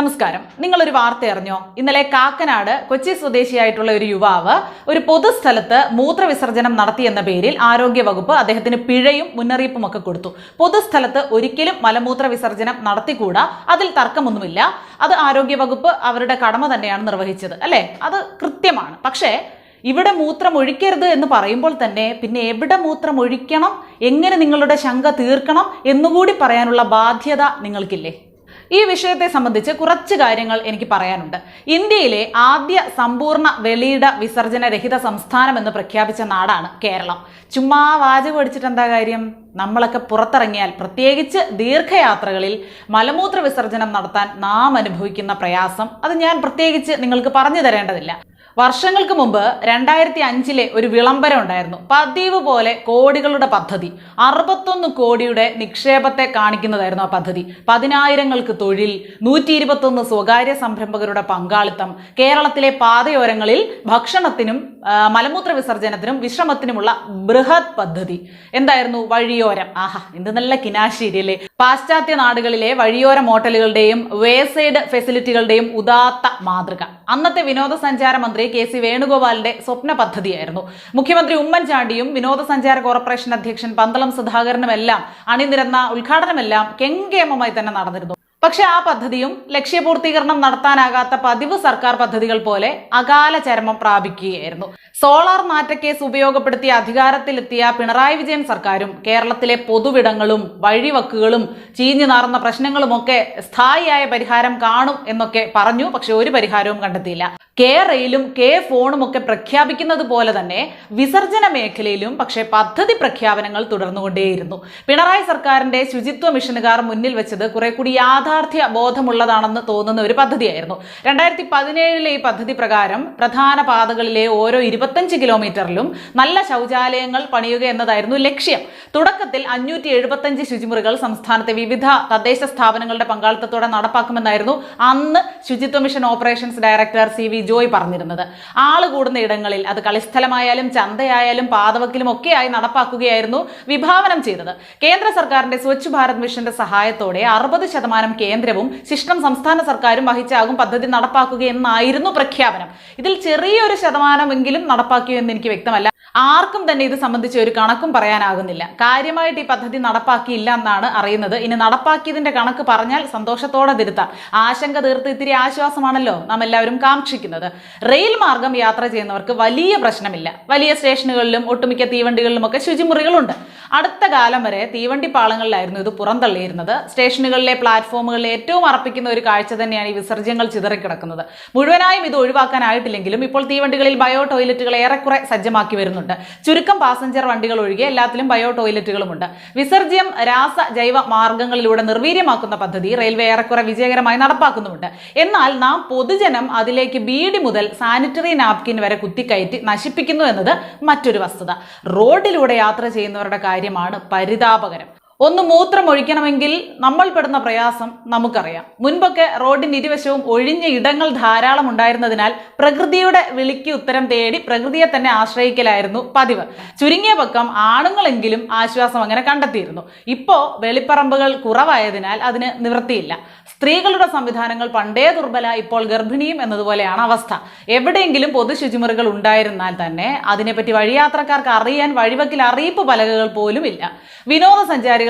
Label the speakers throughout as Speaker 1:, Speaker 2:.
Speaker 1: നമസ്കാരം. നിങ്ങളൊരു വാർത്ത അറിഞ്ഞോ? ഇന്നലെ കാക്കനാട് കൊച്ചി സ്വദേശിയായിട്ടുള്ള ഒരു യുവാവ് ഒരു പൊതുസ്ഥലത്ത് മൂത്രവിസർജനം നടത്തിയെന്ന പേരിൽ ആരോഗ്യവകുപ്പ് അദ്ദേഹത്തിന് പിഴയും മുന്നറിയിപ്പും ഒക്കെ കൊടുത്തു. പൊതുസ്ഥലത്ത് ഒരിക്കലും മലമൂത്ര വിസർജനം നടത്തിക്കൂടാ. അതിൽ തർക്കമൊന്നുമില്ല. അത് ആരോഗ്യവകുപ്പ് അവരുടെ കടമ തന്നെയാണ് നിർവഹിച്ചത് അല്ലേ? അത് കൃത്യമാണ്. പക്ഷേ ഇവിടെ മൂത്രം ഒഴിക്കരുത് എന്ന് പറയുമ്പോൾ തന്നെ പിന്നെ എവിടെ മൂത്രം ഒഴിക്കണം എങ്ങനെ നിങ്ങളുടെ ശങ്ക തീർക്കണം എന്നുകൂടി പറയാനുള്ള ബാധ്യത നിങ്ങൾക്കില്ലേ? ഈ വിഷയത്തെ സംബന്ധിച്ച് കുറച്ച് കാര്യങ്ങൾ എനിക്ക് പറയാനുണ്ട്. ഇന്ത്യയിലെ ആദ്യ സമ്പൂർണ വെളിയിട വിസർജന രഹിത സംസ്ഥാനം എന്ന് പ്രഖ്യാപിച്ച നാടാണ് കേരളം. ചുമ്മാ വാചകം അടിച്ചിട്ട് എന്താ കാര്യം? നമ്മളൊക്കെ പുറത്തിറങ്ങിയാൽ പ്രത്യേകിച്ച് ദീർഘയാത്രകളിൽ മലമൂത്ര വിസർജനം നടത്താൻ നാം അനുഭവിക്കുന്ന പ്രയാസം അത് ഞാൻ പ്രത്യേകിച്ച് നിങ്ങൾക്ക് പറഞ്ഞു തരേണ്ടതില്ല. വർഷങ്ങൾക്ക് മുമ്പ് രണ്ടായിരത്തി അഞ്ചിലെ ഒരു വിളംബരം ഉണ്ടായിരുന്നു. പതിവ് പോലെ കോടികളുടെ പദ്ധതി. അറുപത്തൊന്ന് കോടിയുടെ നിക്ഷേപത്തെ കാണിക്കുന്നതായിരുന്നു ആ പദ്ധതി. പതിനായിരങ്ങൾക്ക് തൊഴിൽ നൂറ്റി ഇരുപത്തൊന്ന് സ്വകാര്യ സംരംഭകരുടെ പങ്കാളിത്തം കേരളത്തിലെ പാതയോരങ്ങളിൽ ഭക്ഷണത്തിനും മലമൂത്ര വിസർജനത്തിനും വിശ്രമത്തിനുമുള്ള ബൃഹത് പദ്ധതി. എന്തായിരുന്നു? വഴിയോരം. ആഹാ എന്ത് നല്ല കിനാശീരിയല്ലേ. പാശ്ചാത്യ നാടുകളിലെ വഴിയോര മോട്ടലുകളുടെയും വേസൈഡ് ഫെസിലിറ്റികളുടെയും ഉദാത്ത മാതൃക. അന്നത്തെ വിനോദസഞ്ചാര മന്ത്രി കെ സി വേണുഗോപാലിന്റെ സ്വപ്ന പദ്ധതിയായിരുന്നു. മുഖ്യമന്ത്രി ഉമ്മൻചാണ്ടിയും വിനോദസഞ്ചാര കോർപ്പറേഷൻ അധ്യക്ഷൻ പന്തളം സുധാകരനുമെല്ലാം അണിനിരന്ന ഉദ്ഘാടനമെല്ലാം കെങ്കേമമായി തന്നെ നടന്നിരുന്നു. പക്ഷെ ആ പദ്ധതിയും ലക്ഷ്യപൂർത്തീകരണം നടത്താനാകാത്ത പതിവ് സർക്കാർ പദ്ധതികൾ പോലെ അകാല ചരമം പ്രാപിക്കുകയായിരുന്നു. സോളാർ മാറ്റക്കേസ് ഉപയോഗപ്പെടുത്തി അധികാരത്തിലെത്തിയ പിണറായി വിജയൻ സർക്കാരും കേരളത്തിലെ പൊതുവിടങ്ങളും വഴിവക്കുകളും ചീഞ്ഞു നാറുന്ന പ്രശ്നങ്ങളുമൊക്കെ സ്ഥായിയായ പരിഹാരം കാണും എന്നൊക്കെ പറഞ്ഞു. പക്ഷെ ഒരു പരിഹാരവും കണ്ടെത്തിയില്ല. കെ റെയിലും കെ ഫോണും ഒക്കെ പ്രഖ്യാപിക്കുന്നത് പോലെ തന്നെ വിസർജന മേഖലയിലും പക്ഷേ പദ്ധതി പ്രഖ്യാപനങ്ങൾ തുടർന്നുകൊണ്ടേയിരുന്നു. പിണറായി സർക്കാരിന്റെ ശുചിത്വ മിഷനുകാർ മുന്നിൽ വെച്ചത് കുറെ കൂടി യാഥാർത്ഥ്യ ബോധമുള്ളതാണെന്ന് തോന്നുന്ന ഒരു പദ്ധതിയായിരുന്നു. രണ്ടായിരത്തി പതിനേഴിലെ ഈ പദ്ധതി പ്രകാരം പ്രധാന പാതകളിലെ ഓരോ ഇരുപത്തഞ്ച് കിലോമീറ്ററിലും നല്ല ശൗചാലയങ്ങൾ പണിയുക എന്നതായിരുന്നു ലക്ഷ്യം. തുടക്കത്തിൽ അഞ്ഞൂറ്റി എഴുപത്തഞ്ച് ശുചിമുറികൾ സംസ്ഥാനത്തെ വിവിധ തദ്ദേശ സ്ഥാപനങ്ങളുടെ പങ്കാളിത്തത്തോടെ നടപ്പാക്കുമെന്നായിരുന്നു അന്ന് Suchitwa mission operations director C V Joy പറഞ്ഞിരുന്നത്. ആൾ കൂടുന്ന ഇടങ്ങളിൽ അത് കളിസ്ഥലമായാലും ചന്തയായാലും പാതവക്കിലും ഒക്കെയായി നടപ്പാക്കുകയായിരുന്നു വിഭാവനം ചെയ്തത്. കേന്ദ്ര സർക്കാരിന്റെ സ്വച്ഛ് ഭാരത് മിഷന്റെ സഹായത്തോടെ അറുപത് ശതമാനം കേന്ദ്രവും ശിഷ്ടം സംസ്ഥാന സർക്കാരും വഹിച്ചാകും പദ്ധതി നടപ്പാക്കുകയെന്നായിരുന്നു പ്രഖ്യാപനം. ഇതിൽ ചെറിയൊരു ശതമാനമെങ്കിലും നടപ്പാക്കിയോ എന്ന് എനിക്ക് വ്യക്തമല്ല. ആർക്കും തന്നെ ഇത് സംബന്ധിച്ച് ഒരു കണക്കും പറയാനാകുന്നില്ല. കാര്യമായിട്ട് ഈ പദ്ധതി നടപ്പാക്കിയില്ല എന്നാണ് അറിയുന്നത്. ഇനി നടപ്പാക്കിയതിന്റെ കണക്ക് പറഞ്ഞാൽ സന്തോഷത്തോടെ തിരുത്താം. ആശങ്ക തീർത്ത് ഇത്തിരി ആശ്വാസമാണല്ലോ. നാം എല്ലാവരും കാക്ഷിക്കുന്നത് റെയിൽ മാർഗം യാത്ര ചെയ്യുന്നവർക്ക് വലിയ പ്രശ്നമില്ല. വലിയ സ്റ്റേഷനുകളിലും ഒട്ടുമിക്ക തീവണ്ടികളിലുമൊക്കെ ശുചിമുറികളുണ്ട്. അടുത്ത കാലം വരെ തീവണ്ടി പാളങ്ങളിലായിരുന്നു ഇത് പുറന്തള്ളിയിരുന്നത്. സ്റ്റേഷനുകളിലെ പ്ലാറ്റ്ഫോമുകളിൽ ഏറ്റവും അർപ്പിക്കുന്ന ഒരു കാഴ്ച തന്നെയാണ് ഈ വിസർജ്യങ്ങൾ ചിതറിക്കിടക്കുന്നത്. മുഴുവനായും ഇത് ഒഴിവാക്കാനായിട്ടില്ലെങ്കിലും ഇപ്പോൾ തീവണ്ടികളിൽ ബയോ ടോയ്ലറ്റുകൾ ഏറെക്കുറെ സജ്ജമാക്കി വരുന്നുണ്ട്. ചുരുക്കം പാസഞ്ചർ വണ്ടികൾ ഒഴികെ എല്ലാത്തിലും ബയോ ടോയ്ലറ്റുകളുമുണ്ട്. വിസർജ്യം രാസ ജൈവ മാർഗങ്ങളിലൂടെ നിർവീര്യമാക്കുന്ന പദ്ധതി റെയിൽവേ ഏറെക്കുറെ വിജയകരമായി നടപ്പാക്കുന്നുമുണ്ട്. എന്നാൽ നാം പൊതുജനം അതിലേക്ക് ബീഡി മുതൽ സാനിറ്ററി നാപ്കിൻ വരെ കുത്തിക്കയറ്റി നശിപ്പിക്കുന്നു എന്നത് മറ്റൊരു വസ്തുത. റോഡിലൂടെ യാത്ര ചെയ്യുന്നവരുടെ കാര്യമാണ് പരിതാപകരം. ഒന്ന് മൂത്രം ഒഴിക്കണമെങ്കിൽ നമ്മൾ പെടുന്ന പ്രയാസം നമുക്കറിയാം. മുൻപൊക്കെ റോഡിന് ഇരുവശവും ഒഴിഞ്ഞ ഇടങ്ങൾ ധാരാളം ഉണ്ടായിരുന്നതിനാൽ പ്രകൃതിയുടെ വിളിക്ക് ഉത്തരം തേടി പ്രകൃതിയെ തന്നെ ആശ്രയിക്കലായിരുന്നു പതിവ്. ചുരുങ്ങിയ പക്കം ആണുങ്ങളെങ്കിലും ആശ്വാസം അങ്ങനെ കണ്ടെത്തിയിരുന്നു. ഇപ്പോ വെളിപ്പറമ്പുകൾ കുറവായതിനാൽ അതിന് നിവൃത്തിയില്ല. സ്ത്രീകളുടെ സംവിധാനങ്ങൾ പണ്ടേ ദുർബല ഇപ്പോൾ ഗർഭിണിയും എന്നതുപോലെയാണ് അവസ്ഥ. എവിടെയെങ്കിലും പൊതു ശുചിമുറികൾ ഉണ്ടായിരുന്നാൽ തന്നെ അതിനെപ്പറ്റി വഴിയാത്രക്കാർക്ക് അറിയാൻ വഴിവക്കിൽ അറിയിപ്പ് പലകകൾ പോലും ഇല്ല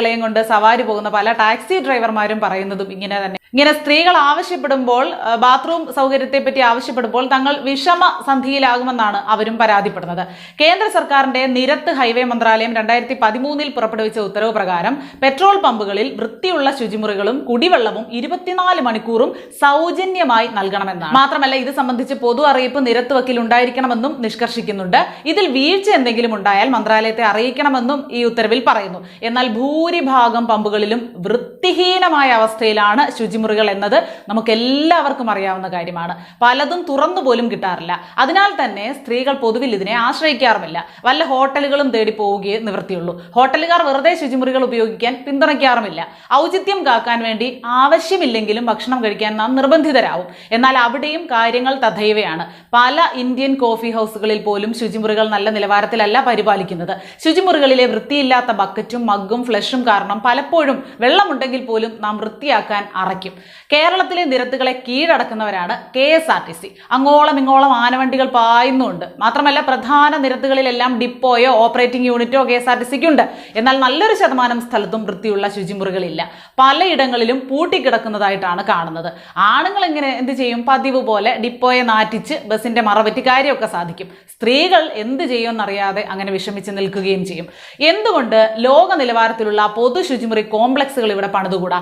Speaker 1: വിനോദസഞ്ചാരികളെയും കൊണ്ട് സവാരി പോകുന്ന പല ടാക്സി ഡ്രൈവർമാരും പറയുന്നതും ഇങ്ങനെ തന്നെ. ഇങ്ങനെ സ്ത്രീകൾ ആവശ്യപ്പെടുമ്പോൾ ബാത്റൂം സൗകര്യത്തെ പറ്റി ആവശ്യപ്പെടുമ്പോൾ തങ്ങൾ വിഷമ സന്ധിയിലാകുമെന്നാണ് അവരും പരാതിപ്പെടുന്നത്. കേന്ദ്ര സർക്കാരിന്റെ നിരത്ത് ഹൈവേ മന്ത്രാലയം രണ്ടായിരത്തി പതിമൂന്നിൽ പുറപ്പെടുവിച്ച ഉത്തരവ് പ്രകാരം പെട്രോൾ പമ്പുകളിൽ വൃത്തിയുള്ള ശുചിമുറികളും കുടിവെള്ളവും ഇരുപത്തിനാല് മണിക്കൂറും സൗജന്യമായി നൽകണമെന്നാണ്. മാത്രമല്ല ഇത് സംബന്ധിച്ച് പൊതു അറിയിപ്പ് നിരത്ത് വക്കിൽ ഉണ്ടായിരിക്കണമെന്നും നിഷ്കർഷിക്കുന്നുണ്ട്. ഇതിൽ വീഴ്ച എന്തെങ്കിലും ഉണ്ടായാൽ മന്ത്രാലയത്തെ അറിയിക്കണമെന്നും ഈ ഉത്തരവിൽ പറയുന്നു. എന്നാൽ ഭൂരിഭാഗം പമ്പുകളിലും വൃത്തിഹീനമായ അവസ്ഥയിലാണ് ശുചിമുറികൾ എന്നത് നമുക്ക് എല്ലാവർക്കും അറിയാവുന്ന കാര്യമാണ്. പലതും തുറന്നു പോലും കിട്ടാറില്ല. അതിനാൽ തന്നെ സ്ത്രീകൾ പൊതുവിൽ ഇതിനെ ആശ്രയിക്കാറുമില്ല. വല്ല ഹോട്ടലുകളും തേടി പോവുകയേ നിവൃത്തിയുള്ളൂ. ഹോട്ടലുകാർ വെറുതെ ശുചിമുറികൾ ഉപയോഗിക്കാൻ പിന്തുണയ്ക്കാറുമില്ല. ഔചിത്യം കാക്കാൻ വേണ്ടി ആവശ്യമില്ലെങ്കിലും ഭക്ഷണം കഴിക്കാൻ നാം നിർബന്ധിതരാവും. എന്നാൽ അവിടെയും കാര്യങ്ങൾ തഥൈവയാണ്. പല ഇന്ത്യൻ കോഫി ഹൗസുകളിൽ പോലും ശുചിമുറികൾ നല്ല നിലവാരത്തിലല്ല പരിപാലിക്കുന്നത്. ശുചിമുറികളിലെ വൃത്തിയില്ലാത്ത ബക്കറ്റും മഗ്ഗും ഫ്ലഷും അന്തരീക്ഷവും കാരണം പലപ്പോഴും വെള്ളമുണ്ടെങ്കിൽ പോലും നാം വൃത്തിയാക്കാൻ അറയ്ക്കും. കേരളത്തിലെ നിരത്തുകളെ കീഴടക്കുന്നവരാണ് K S R T C. അങ്ങോളം ഇങ്ങോളം ആനവണ്ടികൾ പായുന്നുണ്ട് മാത്രമല്ല പ്രധാന നിരത്തുകളിലെല്ലാം ഡിപ്പോയോ ഓപ്പറേറ്റിംഗ് യൂണിറ്റോ കെ എസ് ആർ ടി സിക്ക് ഉണ്ട് എന്നാൽ നല്ലൊരു ശതമാനം സ്ഥലത്തും വൃത്തിയുള്ള ശുചിമുറികളില്ല. പലയിടങ്ങളിലും പൂട്ടിക്കിടക്കുന്നതായിട്ടാണ് കാണുന്നത്. ആണുങ്ങൾ എങ്ങനെ എന്ത് ചെയ്യും? പതിവ് പോലെ ഡിപ്പോയെ നാറ്റിച്ച് ബസിന്റെ മറവറ്റി കാര്യമൊക്കെ സാധിക്കും. സ്ത്രീകൾ എന്ത് ചെയ്യുമെന്നറിയാതെ അങ്ങനെ വിഷമിച്ച് നിൽക്കുകയും ചെയ്യും. എന്തുകൊണ്ട് ലോക നിലവാരത്തിലുള്ള പൊതു ശുചിമുറി കോംപ്ലക്സുകൾ ഇവിടെ പണിതുകൂടാ?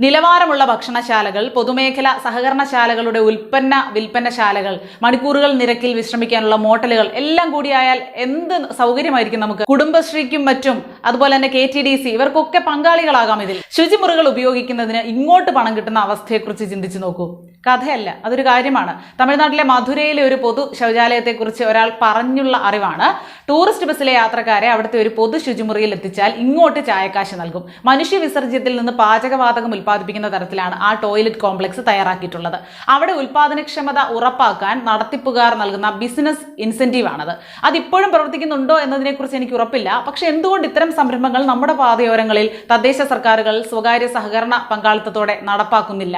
Speaker 1: നിലവാരമുള്ള ഭക്ഷണശാലകൾ പൊതുമേഖല സഹകരണശാലകളുടെ ഉൽപ്പന്ന വിൽപ്പനശാലകൾ മണിക്കൂറുകൾ നിരക്കിൽ വിശ്രമിക്കാനുള്ള മോട്ടലുകൾ എല്ലാം കൂടിയായാൽ എന്ത് സൗകര്യമായിരിക്കും നമുക്ക്? കുടുംബശ്രീക്കും മറ്റും അതുപോലെ തന്നെ കെ ടി ഡി സി ഇവർക്കൊക്കെ പങ്കാളികളാകാം ഇതിൽ. ശുചിമുറികൾ ഉപയോഗിക്കുന്നതിന് ഇങ്ങോട്ട് പണം കിട്ടുന്ന അവസ്ഥയെക്കുറിച്ച് ചിന്തിച്ചു നോക്കൂ. കഥയല്ല അതൊരു കാര്യമാണ്. തമിഴ്നാട്ടിലെ മധുരയിലെ ഒരു പൊതു ശൗചാലയത്തെക്കുറിച്ച് ഒരാൾ പറഞ്ഞുള്ള അറിവാണ്. ടൂറിസ്റ്റ് ബസ്സിലെ യാത്രക്കാരെ അവിടുത്തെ ഒരു പൊതു ശുചിമുറിയിൽ എത്തിച്ചാൽ ഇങ്ങോട്ട് ചായക്കാശ് നൽകും. മനുഷ്യ വിസർജ്യത്തിൽ നിന്ന് പാചകവാതകം ഉൽപ്പാദിപ്പിക്കുന്ന തരത്തിലാണ് ആ ടോയ്ലറ്റ് കോംപ്ലക്സ് തയ്യാറാക്കിയിട്ടുള്ളത്. അവിടെ ഉൽപ്പാദനക്ഷമത ഉറപ്പാക്കാൻ നടത്തിപ്പുകാർ നൽകുന്ന ബിസിനസ് ഇൻസെന്റീവ് ആണത് അതിപ്പോഴും പ്രവർത്തിക്കുന്നുണ്ടോ എന്നതിനെക്കുറിച്ച് എനിക്ക് ഉറപ്പില്ല. പക്ഷെ എന്തുകൊണ്ട് ഇത്തരം സംരംഭങ്ങൾ നമ്മുടെ പാതയോരങ്ങളിൽ തദ്ദേശ സർക്കാരുകൾ സ്വകാര്യ സഹകരണ പങ്കാളിത്തത്തോടെ നടപ്പാക്കുന്നില്ല.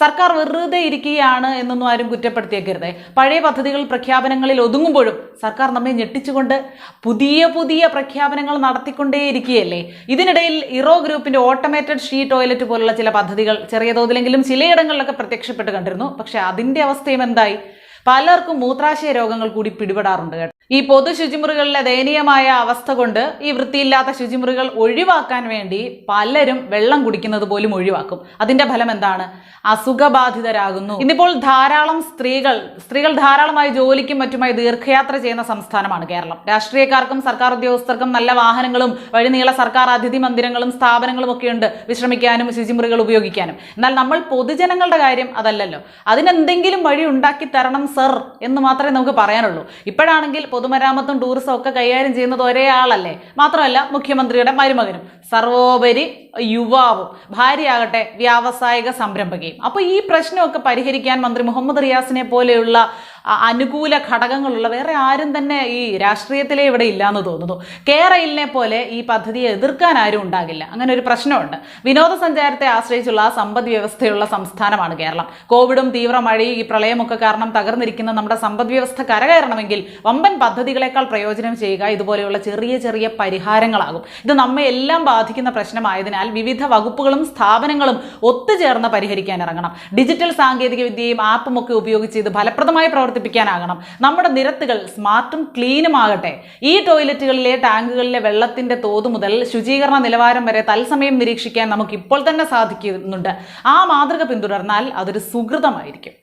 Speaker 1: സർക്കാർ വെറുതെ ഇരിക്കുകയാണ് എന്നൊന്നും ആരും കുറ്റപ്പെടുത്തിയേക്കരുത്. പഴയ പദ്ധതികൾ പ്രഖ്യാപനങ്ങളിൽ ഒതുങ്ങുമ്പോഴും സർക്കാർ നമ്മെ ഞെട്ടിച്ചുകൊണ്ട് പുതിയ പുതിയ പ്രഖ്യാപനങ്ങൾ നടത്തിക്കൊണ്ടേയിരിക്കുകയല്ലേ? ഇതിനിടയിൽ ഇറോ ഗ്രൂപ്പിന്റെ ഓട്ടോമേറ്റഡ് ഷീ ടോയ്ലറ്റ് പോലുള്ള ചില പദ്ധതികൾ ചെറിയ തോതിലെങ്കിലും ചിലയിടങ്ങളിലൊക്കെ പ്രത്യക്ഷപ്പെട്ട് കണ്ടിരുന്നു. പക്ഷെ അതിന്റെ അവസ്ഥയും എന്തായി? പലർക്കും മൂത്രാശയ രോഗങ്ങൾ കൂടി പിടിപെടാറുണ്ട് ഈ പൊതു ശുചിമുറികളിലെ ദയനീയമായ അവസ്ഥ കൊണ്ട് ഈ വൃത്തിയില്ലാത്ത ശുചിമുറികൾ ഒഴിവാക്കാൻ വേണ്ടി പലരും വെള്ളം കുടിക്കുന്നത് പോലും ഒഴിവാക്കും. അതിന്റെ ഫലം എന്താണ്? അസുഖബാധിതരാകുന്നു. ഇന്നിപ്പോൾ ധാരാളം സ്ത്രീകൾ സ്ത്രീകൾ ധാരാളമായി ജോലിക്കും മറ്റുമായി ദീർഘയാത്ര ചെയ്യുന്ന സംസ്ഥാനമാണ് കേരളം. രാഷ്ട്രീയക്കാർക്കും സർക്കാർ ഉദ്യോഗസ്ഥർക്കും നല്ല വാഹനങ്ങളും വഴിനീള സർക്കാർ അതിഥി മന്ദിരങ്ങളും സ്ഥാപനങ്ങളും ഒക്കെ ഉണ്ട് വിശ്രമിക്കാനും ശുചിമുറികൾ ഉപയോഗിക്കാനും. എന്നാൽ നമ്മൾ പൊതുജനങ്ങളുടെ കാര്യം അതല്ലല്ലോ. അതിനെന്തെങ്കിലും വഴി ഉണ്ടാക്കി തരണം സർ എന്ന് മാത്രമേ നമുക്ക് പറയാനുള്ളൂ. ഇപ്പോഴാണെങ്കിൽ പൊതുമരാമത്തും ടൂറിസം ഒക്കെ കൈകാര്യം ചെയ്യുന്നത് ഒരേ ആളല്ലേ? മാത്രമല്ല മുഖ്യമന്ത്രിയുടെ മരുമകനും സർവോപരി യുവാവും ഭാര്യയാകട്ടെ വ്യാവസായിക സംരംഭകയും. അപ്പോൾ ഈ പ്രശ്നമൊക്കെ പരിഹരിക്കാൻ മന്ത്രി മുഹമ്മദ് റിയാസിനെ പോലെയുള്ള അനുകൂല ഘടകങ്ങളുള്ള വേറെ ആരും തന്നെ ഈ രാഷ്ട്രീയത്തിലെ ഇവിടെ ഇല്ലാന്ന് തോന്നുന്നു. കേരളിനെ പോലെ ഈ പദ്ധതിയെ എതിർക്കാൻ ആരും ഉണ്ടാകില്ല. അങ്ങനെ ഒരു പ്രശ്നമുണ്ട്. വിനോദസഞ്ചാരത്തെ ആശ്രയിച്ചുള്ള സമ്പദ് വ്യവസ്ഥയുള്ള സംസ്ഥാനമാണ് കേരളം. കോവിഡും തീവ്ര മഴയും ഈ പ്രളയമൊക്കെ കാരണം തകർന്നിരിക്കുന്ന നമ്മുടെ സമ്പദ് വ്യവസ്ഥ കരകയറണമെങ്കിൽ വമ്പൻ പദ്ധതികളെക്കാൾ പ്രയോജനം ചെയ്യുക ഇതുപോലെയുള്ള ചെറിയ ചെറിയ പരിഹാരങ്ങളാകും. ഇത് നമ്മെ എല്ലാം ബാധിക്കുന്ന പ്രശ്നമായതിനാൽ വിവിധ വകുപ്പുകളും സ്ഥാപനങ്ങളും ഒത്തുചേർന്ന് പരിഹരിക്കാൻ ഇറങ്ങണം. ഡിജിറ്റൽ സാങ്കേതിക വിദ്യയും ആപ്പും ഒക്കെ ഉപയോഗിച്ച് ഇത് ഫലപ്രദമായി പ്രവർത്തിപ്പിക്കാനാകണം നമ്മുടെ നിരത്തുകൾ സ്മാർട്ടും ക്ലീനും ആകട്ടെ. ഈ ടോയ്ലറ്റുകളിലെ ടാങ്കുകളിലെ വെള്ളത്തിന്റെ തോത് മുതൽ ശുചീകരണ നിലവാരം വരെ തത്സമയം നിരീക്ഷിക്കാൻ നമുക്ക് ഇപ്പോൾ തന്നെ സാധിക്കുന്നുണ്ട്. ആ മാതൃക പിന്തുടർന്നാൽ അതൊരു സുഹൃതമായിരിക്കും.